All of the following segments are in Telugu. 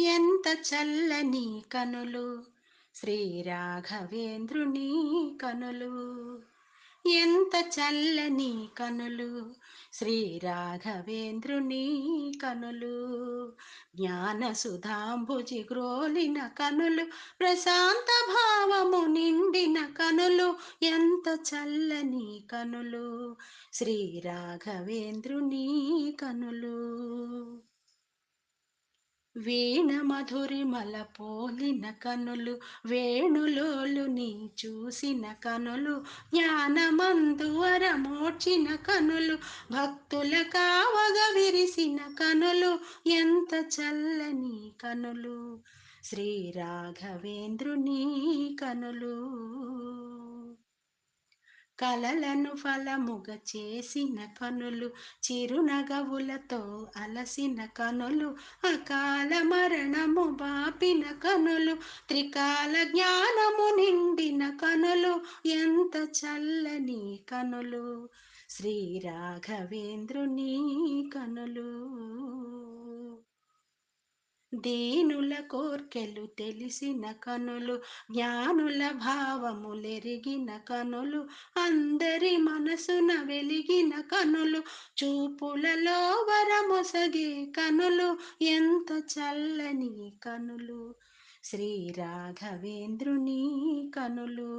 ఎంత చల్లని కనులు? శ్రీ రాఘవేంద్రుని కనులు. ఎంత చల్లని కనులు? శ్రీ రాఘవేంద్రుని కనులు. జ్ఞాన సుధాంబుజి గ్రోలిన కనులు. ప్రశాంత భావము నిండిన కనులు. ఎంత చల్లని కనులు? శ్రీ రాఘవేంద్రుని కనులు. వీణ మధురిమల పోలిన కనులు వేణులోలుని చూసిన కనులు జ్ఞానమందు వరమోర్చిన కనులు భక్తుల కావగ విరిసిన కనులు ఎంత చల్లని కనులు. శ్రీ రాఘవేంద్రుని కనులు. కలలను ఫలముగ చేసిన కనులు చిరునగవులతో అలసిన కనులు అకాల మరణము బాపిన కనులు త్రికాల జ్ఞానము నిండిన కనులు ఎంత చల్లని కనులు! శ్రీ రాఘవేంద్రుని కనులు! దీనుల కోర్కెలు తెలిసిన కనులు జ్ఞానుల భావములెరిగిన కనులు అందరి మనసున వెలిగిన కనులు చూపులలో వరమొసగే కనులు ఎంత చల్లని కనులు. శ్రీ రాఘవేంద్రుని కనులు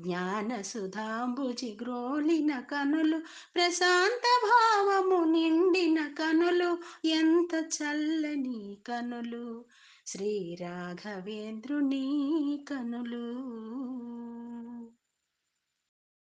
జ్ఞాన సుధాంబుజి గ్రోలిన కనులు ప్రశాంత భావము నిండిన ఎంత చల్లని కనులు. శ్రీ రాఘవేంద్రుని కనులు.